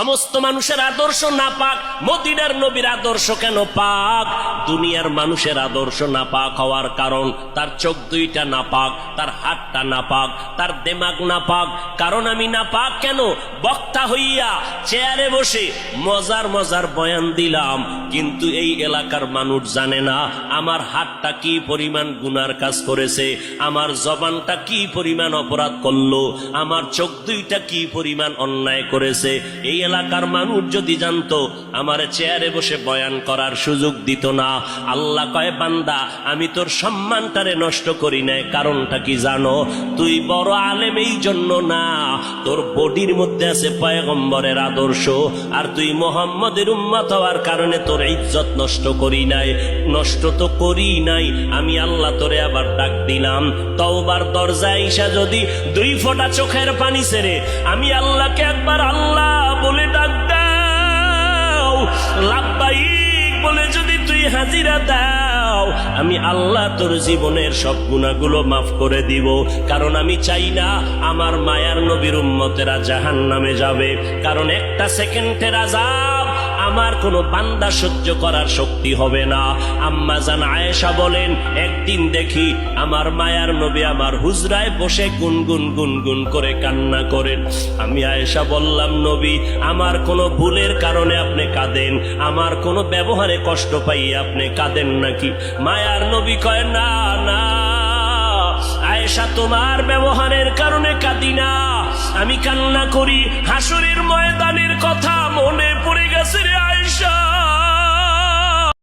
সমস্ত মানুষের আদর্শ না পাক, মদিনার নবীর আদর্শ কেন পাক? দুনিয়ার মানুষের আদর্শ না পাক হওয়ার কারণ, তার চোখ দুইটা না পাক, তার হাতটা না পাক, তার দেমাগ না পাক। কারণ আমি না পাক কেন? বক্তা হইয়া চেয়ারে বসে মজার মজার বয়ান দিলাম, কিন্তু এই এলাকার মানুষ জানে না আমার হাতটা কি পরিমাণ গুনার কাজ করেছে, আমার জবানটা কি পরিমাণ অপরাধ করল, আমার চোখ দুইটা কি পরিমাণ অন্যায় করেছে, এই এলাকার মানুষ যদি জানতো, আমার চেয়ারে বসে বয়ান করার সুযোগ দিত না। আল্লাহ কয়, বান্দা, আমি তোর সম্মানটারে নষ্ট করি নাই, কারণটা কি জানো? তুই বড় আলেম এই জন্য না। তোর বডির মধ্যে আছে পয়গম্বরের আদর্শ, আর তুই মোহাম্মদের উম্মত হওয়ার কারণে তোর ইজ্জত নষ্ট করি নাই। নষ্ট তো করি নাই, আমি আল্লাহ তোরে আবার ডাক দিলাম। তওবার দরজায় ঈশা যদি দুই ফোঁটা চোখের পানি ছেড়ে আমি আল্লাহকে একবার আল্লাহ বলে যদি তুই হাজিরা দাও, আমি আল্লাহ তোর জীবনের সব গুণাগুলো মাফ করে দিব। কারণ আমি চাই না আমার মায়ার নবীর উম্মতেরা জাহান নামে যাবে। কারণ একটা সেকেন্ডের আজাব আমার কোনো বান্দা সহ্য করার শক্তি হবে না। আম্মা জান আয়েশা বলেন, একদিন দেখি আমার মায়ার নবী আমার হুজরায় বসে গুনগুন গুনগুন করে কান্না করেন। আমি আয়েশা বললাম, নবী, আমার কোনো ভুলের কারণে আপনি কাঁদেন। আমার কোনো ব্যবহারে কষ্ট পাই আপনি কাঁদেন নাকি? মায়ার নবী কয়, না না, আয়েশা, তোমার ব্যবহারের কারণে কাঁদি না। আমি কান্না করি, হাসুরের ময়দানের কথা মনে পড়ে